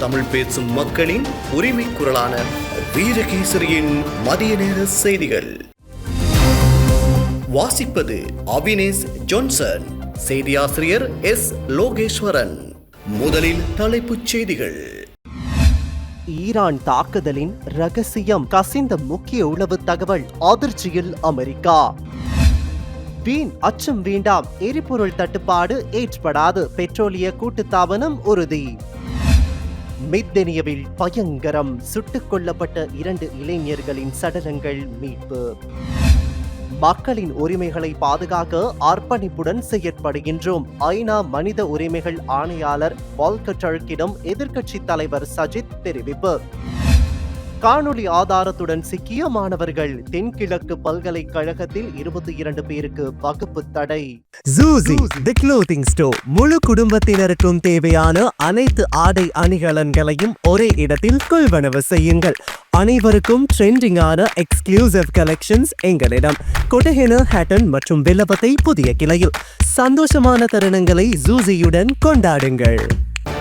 தமிழ் பேசும் மக்களின் உரிமை குரலான வீரகேசரியின் மதிய நேர செய்திகள். வாசிப்பது அவினேஷ் ஜான்சன் செய்தியாசிரியர் எஸ் லோகேஸ்வரன். முதலில் தலைப்புச் செய்திகள். ஈரான் தாக்குதலின் ரகசியம் கசிந்த முக்கிய உளவு தகவல் அதிர்ச்சியில் அமெரிக்கா. வீண் அச்சம் வேண்டாம் எரிபொருள் தட்டுப்பாடு ஏற்படாது பெட்ரோலிய கூட்டுத்தாபனம் உறுதி. மித்தெனியவில் பயங்கரம் சுட்டுக் கொல்லப்பட்ட இரண்டு இளைஞர்களின் சடலங்கள் மீட்பு. மக்களின் உரிமைகளை பாதுகாக்க அர்ப்பணிப்புடன் செயற்படுகின்றோம். ஐநா மனித உரிமைகள் ஆணையாளர் வால்கட்டர்கிடம் எதிர்க்கட்சித் தலைவர் சஜித் தெரிவிப்பு. காணொளி ஆதாரத்துடன் சிக்கிய மாணவர்கள் தென்கிழக்கு பல்கலைக்கழகத்தில் இருபத்தி இரண்டு பேருக்கு வகுப்பு தடை. ஜூசி தி க்ளோத்திங் ஸ்டோர் முழு குடும்பத்தினருக்கும் தேவையான அனைத்து ஆடை அணிகலன்களையும் ஒரே இடத்தில் கொள்வனவு செய்யுங்கள். அனைவருக்கும் ட்ரெண்டிங்கான எக்ஸ்க்ளூசிவ் கலெக்ஷன்ஸ் எங்களிடம். கொட்டஹென ஹேட்டன் மற்றும் வில்லபத்தை புதிய கிளையில். சந்தோஷமான தருணங்களை ஜூசியுடன் கொண்டாடுங்கள்.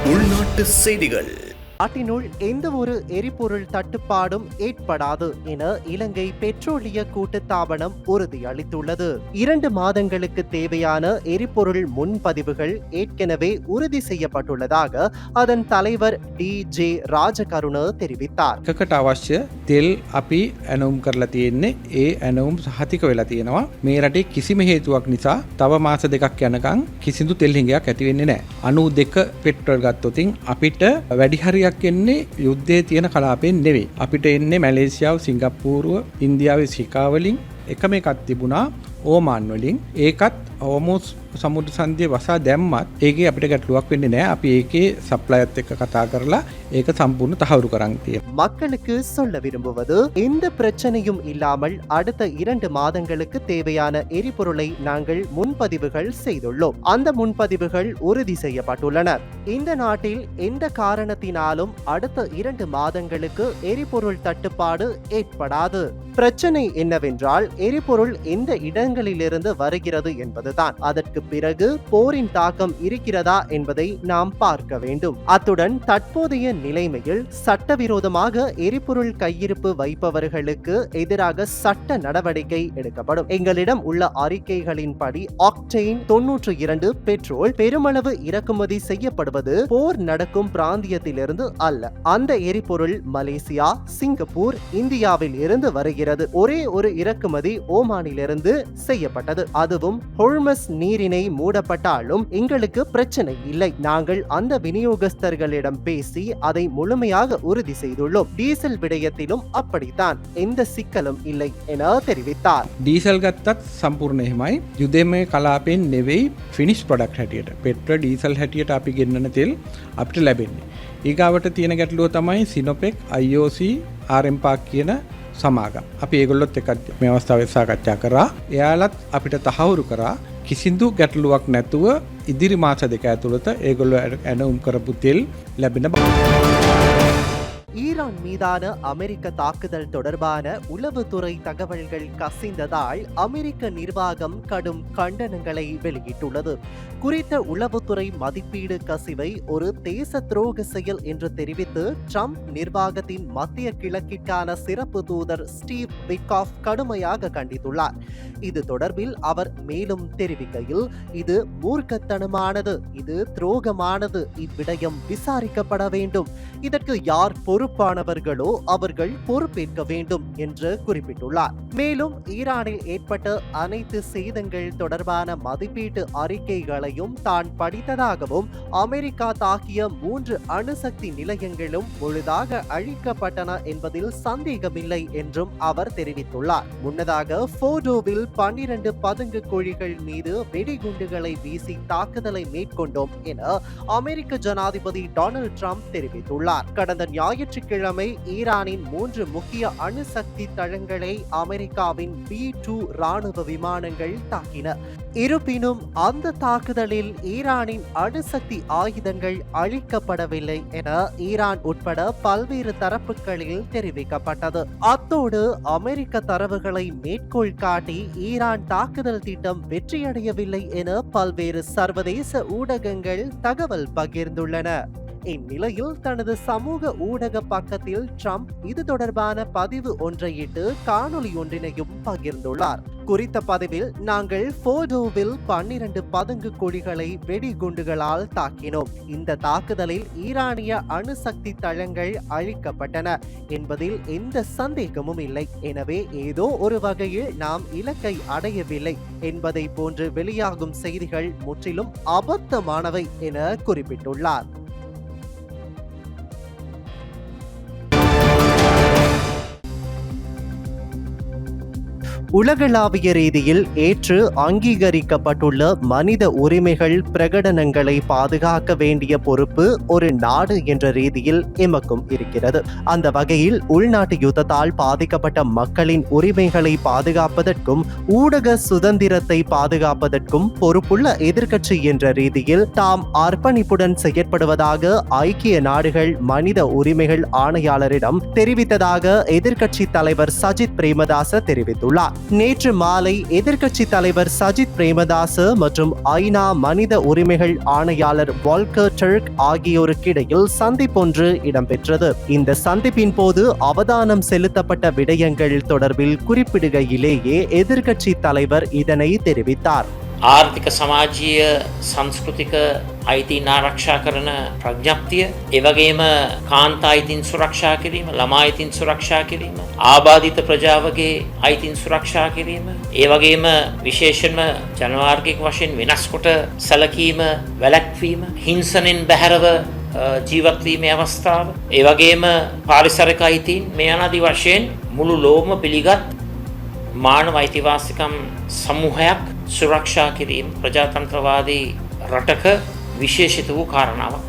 உள்நாட்டு செய்திகள். நாட்டினுள் எந்த ஒரு எரிபொருள் தட்டுப்பாடும் ஏற்படாது என இலங்கை பெட்ரோலிய கூட்டுத்தாபனம் உறுதியளித்துள்ளது இரண்டு மாதங்களுக்கு தேவையான எரிபொருள் முன்பதிவுகள் ஏற்கனவே உறுதி செய்யப்பட்டுள்ளதாக அதன் தலைவர் டி ஜே ராஜகருண தெரிவித்தார் එකකට අවශ්‍ය තෙල් අපි ඇනුම් කරලා තියෙන්නේ ඒ ඇනවුම් සහතික වෙලා තියෙනවා මේ රටේ කිසිම හේතුවක් නිසා තව මාස දෙකක් යනකං කිසිදු තෙල් හිඟයක් ඇතිවෙන්නේ නෑ අනු දෙක පෙට්‍රල් ගත්තොතින් අපිට වැඩිහරියක් එන්නේ යුද්ධය තියෙන කලාපෙන් නෙවෙයි. අපිට එන්නේ මැලේසියාව සිංගප්පූරුව ඉන්දියාව සිකාවලින්. එකම එකත් තිබුණා ඕමාන් වලින්. ඒකත් ඕමෝස් සමුද්‍ර සන්ධිය වසා දැම්මත් ඒකේ අපිට ගැටලුවක් වෙන්නේ නෑ අපි ඒකේ සප්ලයත් එක්ක කතා කරලා ඒක සම්පූර්ණ තහවුරු කරන් තියෙන மக்களுக்கு சொல்ல விரும்புவது எந்த பிரச்சனையும் இல்லாமல் அடுத்த இரண்டு மாதங்களுக்கு தேவையான எரிபொருளை நாங்கள் முன்பதிவுகள் செய்துள்ளோம் அந்த முன்பதிவுகள் உறுதி செய்யப்பட்டுள்ளன இந்த நாட்டில் எந்த காரணத்தினாலும் அடுத்த இரண்டு மாதங்களுக்கு எரிபொருள் தட்டுப்பாடு ஏற்படாது பிரச்சனை என்னவென்றால் எரிபொருள் எந்த இடங்களிலிருந்து வருகிறது என்பதுதான் அதற்கு பிறகு போரின் தாக்கம் இருக்கிறதா என்பதை நாம் பார்க்க வேண்டும். அத்துடன் தற்போதைய நிலைமையில் சட்டவிரோதமாக எரிபொருள் கையிருப்பு வைப்பவர்களுக்கு எதிராக சட்ட நடவடிக்கை எடுக்கப்படும். எங்களிடம் உள்ள அறிக்கைகளின்படி ஆக்டெயின் தொன்னூற்று இரண்டு பெட்ரோல் பெருமளவு இறக்குமதி செய்யப்படுவது போர் நடக்கும் பிராந்தியத்திலிருந்து அல்ல. அந்த எரிபொருள் மலேசியா சிங்கப்பூர் இந்தியாவில் இருந்து வருகிறது. ஒரே ஒரு இறக்குமதி ஓமானிலிருந்து செய்யப்பட்டது. அதுவும் ஹொல்மஸ் நீரின் மூடப்பட்டாலும் எங்களுக்கு பிரச்சனை இல்லை நாங்கள் அந்த விநியோகஸ்தர்களிடம் பேசி அதை முழுமையாக உறுதி செய்துள்ளோம் டீசல் விடயத்திலும் அப்படித்தான் எந்த சிக்கலும் இல்லை என தெரிவித்தார் ඩීසල් ගත්තත් සම්පූර්ණ එහෙමයි යුදෙම කලාපෙන් නෙවෙයි ෆිනිස් පොඩක් හැටියට පෙට්‍ර ඩීසල් හැටියට අපි ගෙන්න්නන තෙල් අපිට ලැබෙන්නේ. ඒගාවට තියෙන ගැටලුව තමයි සිනොපෙක් IOC ආරෙම්පාක් කියන සමාගම් අපි ඒගොල්ලොත් එකත් මේ අවස්ථාව සාකච්ඡා කරා එයාලත් අපිට තහවුරු කරා කිසිදු ගැටලුවක් නැතුව ඉදිරි මාස දෙක ඇතුළත ඒගොල්ල ඇනවුම් කරපු තෙල් ලැබෙන බව. ஈரான் மீதான அமெரிக்க தாக்குதல் தொடர்பான உளவுத்துறை தகவல்கள் கசிந்ததால் அமெரிக்க நிர்வாகம் கடும் கண்டனங்களை வெளியிட்டுள்ளது. குறித்த உளவுத்துறை மதிப்பீடு கசிவை ஒரு தேச துரோக செயல் என்று தெரிவித்து ட்ரம்ப் நிர்வாகத்தின் மத்திய கிழக்கிற்கான சிறப்பு தூதர் ஸ்டீவ் விக்காஃப் கடுமையாக கண்டித்துள்ளார். இது தொடர்பில் அவர் மேலும் தெரிவிக்கையில் இது மூர்க்கத்தனமானது இது துரோகமானது இவ்விடயம் விசாரிக்கப்பட வேண்டும். இதற்கு யார் பொறுப்பான பொறுப்பானவர்களோ அவர்கள் பொறுப்பேற்க வேண்டும் என்று குறிப்பிட்டுள்ளார். மேலும் ஈரானில் ஏற்பட்ட அனைத்து சேதங்கள் தொடர்பான மதிப்பீட்டு அறிக்கைகளையும் தான் படித்ததாகவும் அமெரிக்கா தாக்கிய மூன்று அணுசக்தி நிலையங்களும் முழுதாக அழிக்கப்பட்டன என்பதில் சந்தேகமில்லை என்றும் அவர் தெரிவித்துள்ளார். முன்னதாக போடோவில் பன்னிரண்டு பதுங்கு குழிகள் மீது வெடிகுண்டுகளை வீசி தாக்குதலை மேற்கொண்டோம் என அமெரிக்க ஜனாதிபதி டொனால்டு டிரம்ப் தெரிவித்துள்ளார். கடந்த ஞாயிற்றுக்கிழமை ஈரானின் மூன்று முக்கிய அணுசக்தி தளங்களை அமெரிக்காவின் பி டூ ராணுவ விமானங்கள் தாக்கின. இருப்பினும் அந்த தாக்குதலில் ஈரானின் அணுசக்தி ஆயுதங்கள் அழிக்கப்படவில்லை என ஈரான் உட்பட பல்வேறு தரப்புகளில் தெரிவிக்கப்பட்டது. அத்தோடு அமெரிக்க தரவுகளை மேற்கோள் காட்டி ஈரான் தாக்குதல் திட்டம் வெற்றியடையவில்லை என பல்வேறு சர்வதேச ஊடகங்கள் தகவல் பகிர்ந்துள்ளன. இந்நிலையில் தனது சமூக ஊடக பக்கத்தில் ட்ரம்ப் இது தொடர்பான பதிவு ஒன்றையிட்டு காணொளி ஒன்றினையும் பகிர்ந்துள்ளார். குறித்த பதிவில் நாங்கள் போடோவில் பன்னிரண்டு பதுங்கு குழிகளை வெடிகுண்டுகளால் தாக்கினோம். இந்த தாக்குதலில் ஈரானிய அணுசக்தி தளங்கள் அழிக்கப்பட்டன என்பதில் எந்த சந்தேகமும் இல்லை. எனவே ஏதோ ஒரு வகையில் நாம் இலக்கை அடையவில்லை என்பதை போன்று வெளியாகும் செய்திகள் முற்றிலும் அபத்தமானவை என குறிப்பிட்டுள்ளார். உலகளாவிய ரீதியில் ஏற்று அங்கீகரிக்கப்பட்டுள்ள மனித உரிமைகள் பிரகடனங்களை பாதுகாக்க வேண்டிய பொறுப்பு ஒரு நாடு என்ற ரீதியில் எமக்கும் இருக்கிறது. அந்த வகையில் உள்நாட்டு யுத்தத்தால் பாதிக்கப்பட்ட மக்களின் உரிமைகளை பாதுகாப்பதற்கும் ஊடக சுதந்திரத்தை பாதுகாப்பதற்கும் பொறுப்புள்ள எதிர்க்கட்சி என்ற ரீதியில் தாம் அர்ப்பணிப்புடன் செயற்படுவதாக ஐக்கிய நாடுகள் மனித உரிமைகள் ஆணையாளரிடம் தெரிவித்ததாக எதிர்க்கட்சி தலைவர் சஜித் பிரேமதாச தெரிவித்துள்ளார். நேற்று மாலை எதிர்க்கட்சி தலைவர் சஜித் பிரேமதாச மற்றும் ஐநா மனித உரிமைகள் ஆணையாளர் வால்கர் டர்க் ஆகியோருக்கிடையில் சந்திப்பொன்று இடம்பெற்றது. இந்த சந்திப்பின் போது அவதானம் செலுத்தப்பட்ட விடயங்கள் தொடர்பில் குறிப்பிடுகையிலேயே எதிர்க்கட்சி தலைவர் இதனை தெரிவித்தார். ආර්ථික සමාජීය සංස්කෘතික අයිතින් ආරක්ෂා කරන ප්‍රඥප්තිය එවගේම කාන්තා අයිතින් සුරක්ෂා කිරීම ළමා අයිතින් සුරක්ෂා කිරීම ආබාධිත ප්‍රජාවගේ අයිතින් සුරක්ෂා කිරීම ඒ වගේම විශේෂයෙන්ම ජනවාර්ගික වශයෙන් වෙනස් කොට සැලකීම වැලැක්වීම හිංසනෙන් බැහැරව අ, ජීවත්වීමේ අවස්ථාව ඒ වගේම පාරිසරික අයිතින් මේ අනාදි වශයෙන් මුළු ලෝම පිළිගත් මානව අයිතිවාසිකම් සමූහයක් සුරක්ෂා කිරීම ප්‍රජාතන්ත්‍රවාදී රටක විශේෂිත වූ කාරණාවක් වෙන.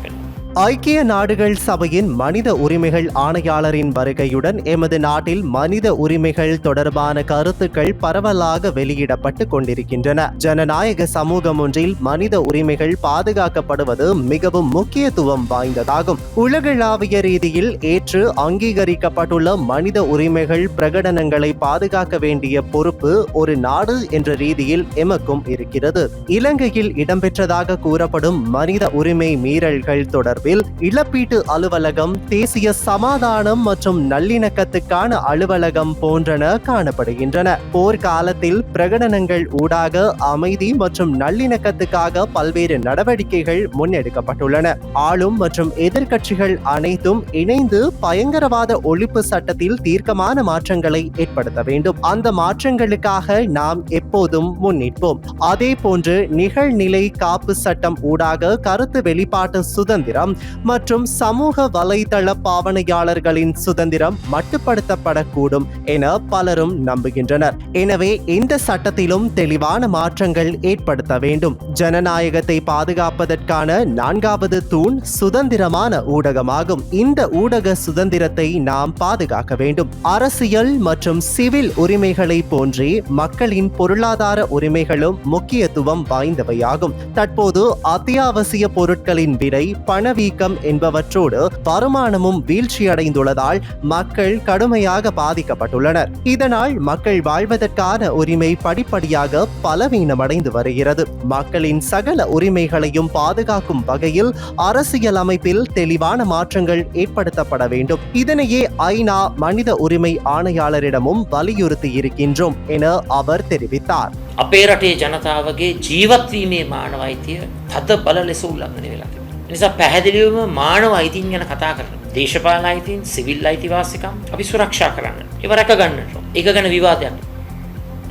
ஐக்கிய நாடுகள் சபையின் மனித உரிமைகள் ஆணையாளரின் வருகையுடன் எமது நாட்டில் மனித உரிமைகள் தொடர்பான கருத்துக்கள் பரவலாக வெளியிடப்பட்டு கொண்டிருக்கின்றன. ஜனநாயக சமூகம் ஒன்றில் மனித உரிமைகள் பாதுகாக்கப்படுவது மிகவும் முக்கியத்துவம் வாய்ந்ததாகும். உலகளாவிய ரீதியில் ஏற்று அங்கீகரிக்கப்பட்டுள்ள மனித உரிமைகள் பிரகடனங்களை பாதுகாக்க வேண்டிய பொறுப்பு ஒரு நாடு என்ற ரீதியில் எமக்கும் இருக்கிறது. இலங்கையில் இடம்பெற்றதாக கூறப்படும் மனித உரிமை மீறல்கள் சார்பில் இழப்பீட்டு அலுவலகம் தேசிய சமாதானம் மற்றும் நல்லிணக்கத்துக்கான அலுவலகம் போன்றன காணப்படுகின்றன. போர்க்காலத்தில் பிரகடனங்கள் ஊடாக அமைதி மற்றும் நல்லிணக்கத்துக்காக பல்வேறு நடவடிக்கைகள் முன்னெடுக்கப்பட்டுள்ளன. ஆளும் மற்றும் எதிர்க்கட்சிகள் அனைத்தும் இணைந்து பயங்கரவாத ஒழிப்பு சட்டத்தில் தீர்க்கமான மாற்றங்களை ஏற்படுத்த வேண்டும். அந்த மாற்றங்களுக்காக நாம் எப்போதும் முன்னிற்போம். அதே போன்று நிகழ்நிலை காப்பு சட்டம் ஊடாக கருத்து வெளிப்பாட்டு சுதந்திரம் மற்றும் சமூக வலைதள பாவனையாளர்களின் சுதந்திரம் மட்டுப்படுத்தப்படக்கூடும் என பலரும் நம்புகின்றனர். எனவே இந்த சட்டத்திலும் தெளிவான மாற்றங்கள் ஏற்படுத்த வேண்டும். ஜனநாயகத்தை பாதுகாப்பதற்கான நான்காவது தூண் சுதந்திரமான ஊடகமாகும். இந்த ஊடக சுதந்திரத்தை நாம் பாதுகாக்க வேண்டும். அரசியல் மற்றும் சிவில் உரிமைகளை போன்றே மக்களின் பொருளாதார உரிமைகளும் முக்கியத்துவம் வாய்ந்தவையாகும். தற்போது அத்தியாவசிய பொருட்களின் விலை பணவீக்கம் என்பவற்றோடு வருமானமும் வீழ்ச்சியடைந்துள்ளதால் மக்கள் கடுமையாக பாதிக்கப்பட்டுள்ளனர் இதனால் மக்கள் வாழ்வதற்கான உரிமை படிப்படியாக பலவீனமடைந்து வருகிறது மக்களின் சகல உரிமைகளையும் பாதுகாக்கும் வகையில் அரசியல் அமைப்பில் தெளிவான மாற்றங்கள் ஏற்படுத்தப்பட வேண்டும் இதனையே ஐநா மனித உரிமை ஆணையாளரிடமும் வலியுறுத்தி இருக்கின்றோம் என அவர் தெரிவித்தார் අපේ රටේ ජනතාවගේ ජීවත්වීමේ මානව අයිතිය තද බල ලෙස උල්ලංඝනය වෙලා තිබෙනවා. ඒ නිසා පැහැදිලිවම මානව අයිතින් ගැන කතා කරන. දේශපාලන අයිතින් සිවිල් අයිතිවාසිකම් අපි සුරක්ෂා කරන්න. ඒව රැක ගන්නට. ඒක ගැන විවාදයක්.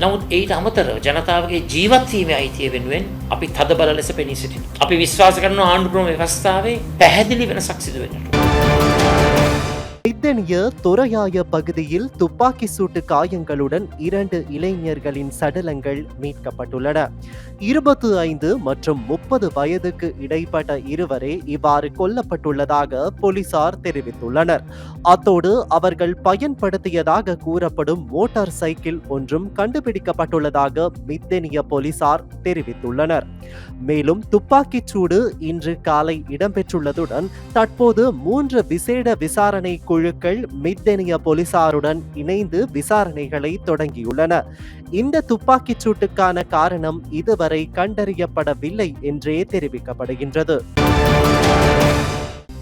නමුත් ඊට අමතරව ජනතාවගේ ජීවත්වීමේ අයිතිය වෙනුවෙන් අපි තද බල ලෙස පෙනී සිටිනවා. අපි විශ්වාස කරන ආණ්ඩුක්‍රම ව්‍යවස්ථාවේ පැහැදිලි වෙනසක් සිදු වෙන්නට. இத்தனிய துறையாய பகுதியில் துப்பாக்கி சூட்டு காயங்களுடன் இரண்டு இளைஞர்களின் சடலங்கள் மீட்கப்பட்டுள்ளன. இருபத்தி ஐந்து மற்றும் முப்பது வயதுக்கு இடைப்பட்ட இருவரே இவ்வாறு கொல்லப்பட்டுள்ளதாக போலீசார் தெரிவித்துள்ளனர். அத்தோடு அவர்கள் பயன்படுத்தியதாக கூறப்படும் மோட்டார் சைக்கிள் ஒன்றும் கண்டுபிடிக்கப்பட்டுள்ளதாக மித்தனிய போலீசார் தெரிவித்துள்ளனர். மேலும் துப்பாக்கிச் சூடு இன்று காலை இடம்பெற்றுள்ளதுடன் தற்போது மூன்று விசேட விசாரணை குழுக்கள் மித்தெனிய போலீசாருடன் இணைந்து விசாரணைகளை தொடங்கியுள்ளன. இந்த துப்பாக்கிச் சூட்டுக்கான காரணம் இதுவரை கண்டறியப்படவில்லை என்றே தெரிவிக்கப்படுகின்றது.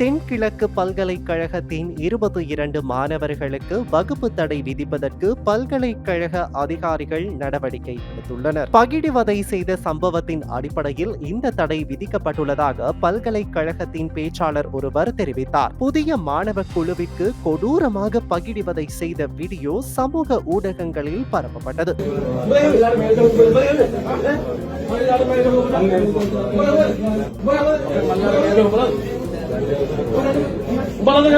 தென்கிழக்கு பல்கலைக்கழகத்தின் இருபது இரண்டு மாணவர்களுக்கு வகுப்பு தடை விதிப்பதற்கு பல்கலைக்கழக அதிகாரிகள் நடவடிக்கை எடுத்துள்ளனர். பகிடிவதை செய்த சம்பவத்தின் அடிப்படையில் இந்த தடை விதிக்கப்பட்டுள்ளதாக பல்கலைக்கழகத்தின் பேச்சாளர் ஒருவர் தெரிவித்தார். புதிய மாணவ குழுவிற்கு கொடூரமாக பகிடிவதை செய்த வீடியோ சமூக ஊடகங்களில் பரப்பப்பட்டது. ਬੜਾ ਦੇ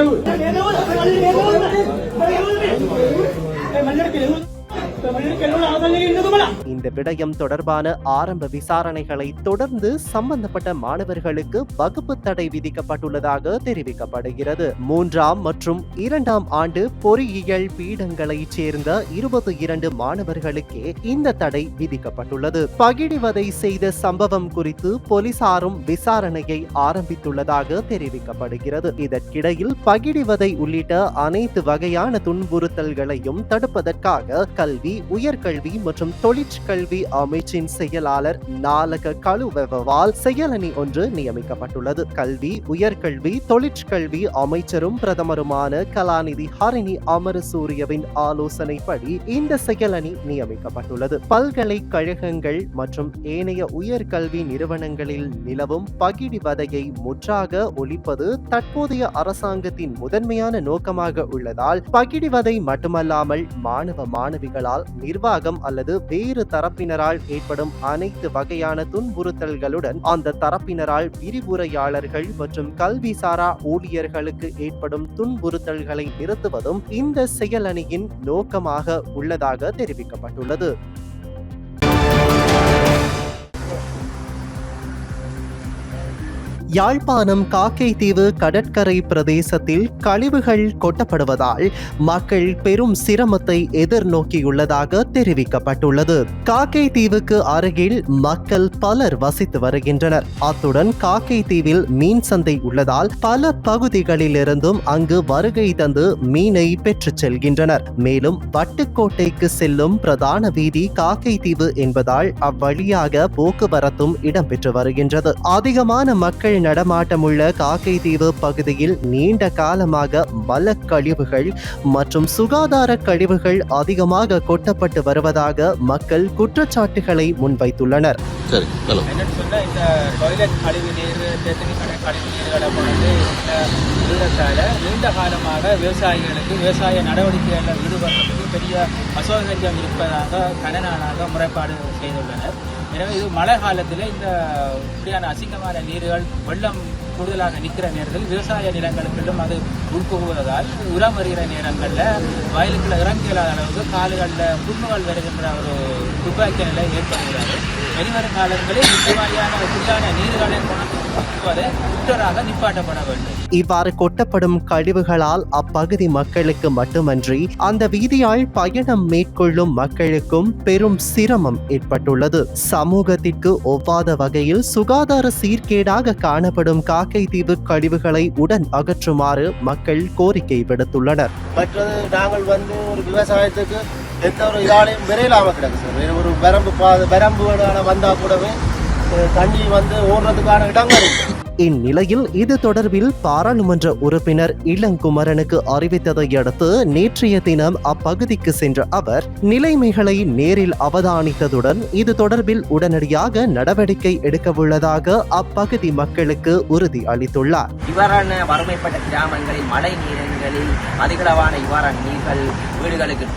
இந்த விடயம் தொடர்பான ஆரம்ப விசாரணைகளை தொடர்ந்து சம்பந்தப்பட்ட மாணவர்களுக்கு வகுப்பு தடை விதிக்கப்பட்டுள்ளதாக தெரிவிக்கப்படுகிறது. மூன்றாம் மற்றும் இரண்டாம் ஆண்டு பொறியியல் பீடங்களைச் சேர்ந்த இருபத்தி இரண்டு மாணவர்களுக்கே இந்த தடை விதிக்கப்பட்டுள்ளது. பகிடிவதை செய்த சம்பவம் குறித்து போலீசாரும் விசாரணையை ஆரம்பித்துள்ளதாக தெரிவிக்கப்படுகிறது. இதற்கிடையில் பகிடிவதை உள்ளிட்ட அனைத்து வகையான துன்புறுத்தல்களையும் தடுப்பதற்காக கல்வி உயர்கல்வி மற்றும் தொழிற்கல்வி அமைச்சின் செயலாளர் நாலக கழுவவால் செயலணி ஒன்று நியமிக்கப்பட்டுள்ளது. கல்வி உயர்கல்வி தொழிற்கல்வி அமைச்சரும் பிரதமருமான கலாநிதி ஹரிணி அமரசூரியவின் ஆலோசனைப்படி இந்த செயலணி நியமிக்கப்பட்டுள்ளது. பல்கலைக்கழகங்கள் மற்றும் ஏனைய உயர்கல்வி நிறுவனங்களில் நிலவும் பகிடிவதையை முற்றாக ஒழிப்பது தற்போதைய அரசாங்கத்தின் முதன்மையான நோக்கமாக உள்ளதால் பகிடிவதை மட்டுமல்லாமல் மாணவ மாணவிகளால் நிர்வாகம் அல்லது வேறு தரப்பினரால் ஏற்படும் அனைத்து வகையான துன்புறுத்தல்களுடன் அந்த தரப்பினரால் விரிவுரையாளர்கள் மற்றும் கல்விசாரா ஊழியர்களுக்கு ஏற்படும் துன்புறுத்தல்களை நிறுத்துவதும் இந்த செயலணியின் நோக்கமாக உள்ளதாக தெரிவிக்கப்பட்டுள்ளது. யாழ்ப்பாணம் காக்கைத்தீவு கடற்கரை பிரதேசத்தில் கழிவுகள் கொட்டப்படுவதால் மக்கள் பெரும் சிரமத்தை எதிர்நோக்கியுள்ளதாக தெரிவிக்கப்பட்டுள்ளது. காக்கைத்தீவுக்கு அருகில் மக்கள் பலர் வசித்து வருகின்றனர். அத்துடன் காக்கைத்தீவில் மீன் சந்தை உள்ளதால் பல பகுதிகளிலிருந்தும் அங்கு வருகை தந்து மீனை பெற்றுச் செல்கின்றனர். மேலும் வட்டுக்கோட்டைக்கு செல்லும் பிரதான வீதி காக்கைத்தீவு என்பதால் அவ்வழியாக போக்குவரத்தும் இடம்பெற்று வருகின்றது. அதிகமான மக்கள் நடமாட்டமுள்ள காக்கைத்தீவு பகுதியில் நீண்ட காலமாக மலக் கழிவுகள் மற்றும் சுகாதார கழிவுகள் அதிகமாக கொட்டப்பட்டு வருவதாக மக்கள் குற்றச்சாட்டுகளை முன்வைத்துள்ளனர். நீண்ட காலமாக விவசாயிகளுக்கு விவசாய நடவடிக்கைகளில் ஈடுபடுறதுக்கு பெரிய அசௌகரியம் இருப்பதாக கனநாளாக முறைப்பாடு செய்துள்ளனர். எனவே இது மழை காலத்தில் இந்த இப்படியான அசிங்கமான நீர்கள் வெள்ளம் கூடுதலாக நிற்கிற நேரத்தில் விவசாய நிலங்களுக்கிலும் அது உட்புகுவதால் உரம் வருகிற நேரங்களில் வயலுக்குள்ள இறங்க இல்லாத அளவுக்கு கால்களில் புண்ணுகள் வருகின்ற ஒரு துப்பாக்கிய நிலை ஏற்படுகிறது. வெளிவரும் காலங்களில் இந்த மாதிரியான குடியான நீர்களை கொண்டு இவ்வாறு கொட்டப்படும் கழிவுகளால் அப்பகுதி மக்களுக்கு மட்டுமன்றி அந்த வீதியால் பயணம் மேற்கொள்ளும் மக்களுக்கும் பெரும் சிரமம் ஏற்பட்டுள்ளது. சமூகத்திற்கு ஒவ்வாத வகையில் சுகாதார சீர்கேடாக காணப்படும் காக்கைத்தீவு கழிவுகளை உடன் அகற்றுமாறு மக்கள் கோரிக்கை விடுத்துள்ளனர். மற்றது நாங்கள் வந்து ஒரு விவசாயத்துக்கு எந்த ஒரு இதாலையும் விரையிலாம கிடக்கு சார். ஒரு வரம்பு பாதை வரம்பு வந்தால் கூடவே தண்ணி வந்து ஓடுறதுக்கான இடங்கள் இந்நிலையில் இது தொடர்பில் பாராளுமன்ற உறுப்பினர் இளங்குமரனுக்கு அறிவித்ததை அடுத்து நேற்றைய தினம் அப்பகுதிக்கு சென்ற அவர் நிலைமைகளை நேரில் அவதானித்ததுடன் இது தொடர்பில் உடனடியாக நடவடிக்கை எடுக்கவுள்ளதாக அப்பகுதி மக்களுக்கு உறுதி அளித்துள்ளார். இவ்வாறான வறுமைப்பட்ட கிராமங்களில் மழை நீரங்களில் அதிகளவான இவ்வாறான நீர்கள் வீடுகளுக்கு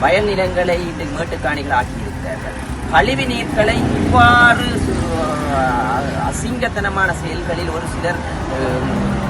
வயல் நிலங்களை இந்த மேட்டுக்காணிகள் ஆக்கியிருக்கிறார்கள் கழிவு நீர்களை இவ்வாறு அசிங்கத்தனமான செயல்களில் ஒரு சிலர்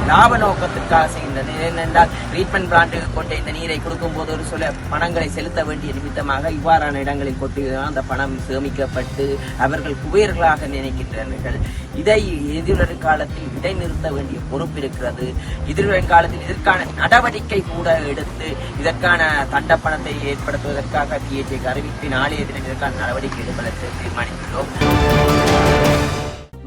லாப நோக்கத்திற்காக செய்கின்றனர். ஏனென்றால் ட்ரீட்மெண்ட் பிளான்ட்டுக்கு கொண்ட இந்த நீரை கொடுக்கும்போது ஒரு சில பணங்களை செலுத்த வேண்டிய நிமித்தமாக இவ்வாறான இடங்களில் கொண்டு அந்த பணம் சேமிக்கப்பட்டு அவர்கள் குபேர்களாக நினைக்கின்றனர் இதை எதிர்வரும் காலத்தில் இடைநிறுத்த வேண்டிய பொறுப்பு இருக்கிறது. எதிர்வரும் காலத்தில் இதற்கான நடவடிக்கை கூட எடுத்து இதற்கான தண்டப்பணத்தை ஏற்படுத்துவதற்காக பிஎச்ஐக்கு அறிவித்து நாளைய தினம் இதற்கான நடவடிக்கை எடுப்பதற்கு தீர்மானித்துள்ளோம்.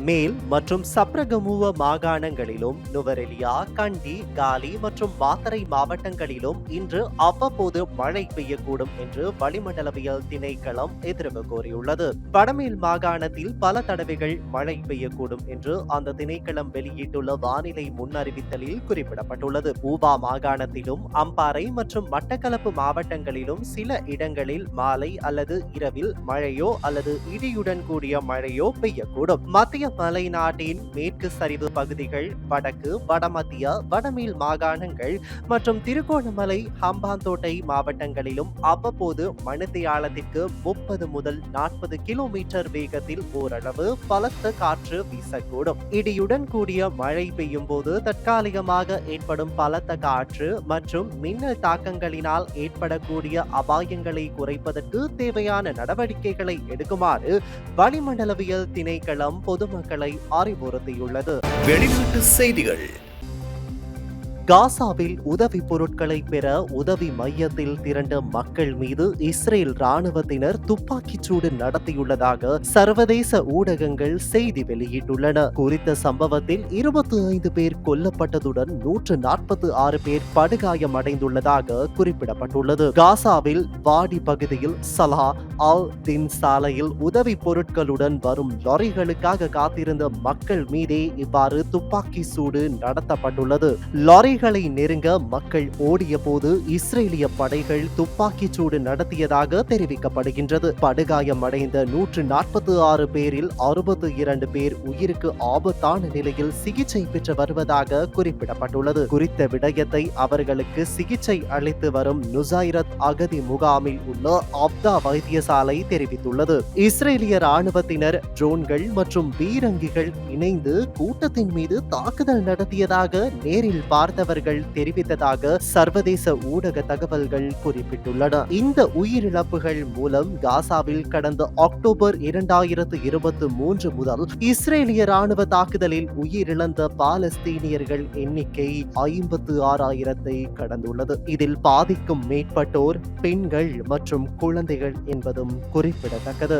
மேல் மற்றும் சப்ரகமுவ மாகாணங்களிலும் நுவரெலியா கண்டி காலி மற்றும் மாத்தரை மாவட்டங்களிலும் இன்று அவ்வப்போது மழை பெய்யக்கூடும் என்று வளிமண்டலவியல் திணைக்களம் எதிர்வு கோரியுள்ளது வடமேல் மாகாணத்தில் பல தடவைகள் மழை பெய்யக்கூடும் என்று அந்த திணைக்களம் வெளியிட்டுள்ள வானிலை முன்னறிவித்தலில் குறிப்பிடப்பட்டுள்ளது. ஊபா மாகாணத்திலும் அம்பாறை மற்றும் மட்டக்களப்பு மாவட்டங்களிலும் சில இடங்களில் மாலை அல்லது இரவில் மழையோ அல்லது இடியுடன் கூடிய மழையோ பெய்யக்கூடும். மத்திய மலைநாட்டின் மேற்கு சரிவு பகுதிகள் வடக்கு வடமத்திய வடமேல் மாகாணங்கள் மற்றும் திருகோணமலை ஹம்பாந்தோட்டை மாவட்டங்களிலும் அவ்வப்போது மணித்தியாலத்திற்கு முப்பது முதல் நாற்பது கிலோமீட்டர் வேகத்தில் ஓரளவு பலத்த காற்று வீசக்கூடும். இடியுடன் கூடிய மழை பெய்யும் போது தற்காலிகமாக ஏற்படும் பலத்த காற்று மற்றும் மின்னல் தாக்கங்களினால் ஏற்படக்கூடிய அபாயங்களை குறைப்பதற்கு தேவையான நடவடிக்கைகளை எடுக்குமாறு வளிமண்டலவியல் திணைக்களம் பொதுமக்கள் அறிவுறுத்தியுள்ளது. வெளிநாட்டு செய்திகள். காசாவில் உதவி பொருட்களை பெற உதவி மையத்தில் திரண்ட மக்கள் மீது இஸ்ரேல் ராணுவத்தினர் துப்பாக்கிச் சூடு நடத்தியுள்ளதாக சர்வதேச ஊடகங்கள் செய்தி வெளியிட்டுள்ளன. குறித்த சம்பவத்தில் இருபத்தி ஐந்து பேர் கொல்லப்பட்டதுடன் நூற்று நாற்பத்தி ஆறு பேர் படுகாயமடைந்துள்ளதாக குறிப்பிடப்பட்டுள்ளது. காசாவில் வாடி பகுதியில் சலா அல் தின் சாலையில் உதவி பொருட்களுடன் வரும் லாரிகளுக்காக காத்திருந்த மக்கள் மீதே இவ்வாறு துப்பாக்கி சூடு நடத்தப்பட்டுள்ளது. லாரிகளை நெருங்க மக்கள் ஓடிய போது இஸ்ரேலிய படைகள் துப்பாக்கிச் சூடு நடத்தியதாக தெரிவிக்கப்படுகின்றது. படுகாயமடைந்த நூற்று நாற்பத்தி ஆறு பேரில் அறுபத்து இரண்டு பேர் உயிருக்கு ஆபத்தான நிலையில் சிகிச்சை பெற்று வருவதாக குறிப்பிடப்பட்டுள்ளது. குறித்த விடயத்தை அவர்களுக்கு சிகிச்சை அளித்து வரும் நுசைரத் அகதி முகாமில் உள்ள அப்தா வைத்தியசாலை தெரிவித்துள்ளது. இஸ்ரேலிய ராணுவத்தினர் ட்ரோன்கள் மற்றும் பீரங்கிகள் இணைந்து கூட்டத்தின் மீது தாக்குதல் நடத்தியதாக நேரில் பார்த்த பார்த்தவர்கள் தெரிவித்ததாக சர்வதேச ஊடக தகவல்கள் குறிப்பிட்டுள்ளன. இந்த உயிரிழப்புகள் மூலம் காசாவில் கடந்த அக்டோபர் இரண்டாயிரத்து இருபத்தி மூன்று முதல் இஸ்ரேலிய ராணுவ தாக்குதலில் உயிரிழந்த பாலஸ்தீனியர்கள் எண்ணிக்கை ஐம்பத்து ஆறாயிரத்தை கடந்துள்ளது. இதில் பாதிக்கும் மேற்பட்டோர் பெண்கள் மற்றும் குழந்தைகள் என்பதும் குறிப்பிடத்தக்கது.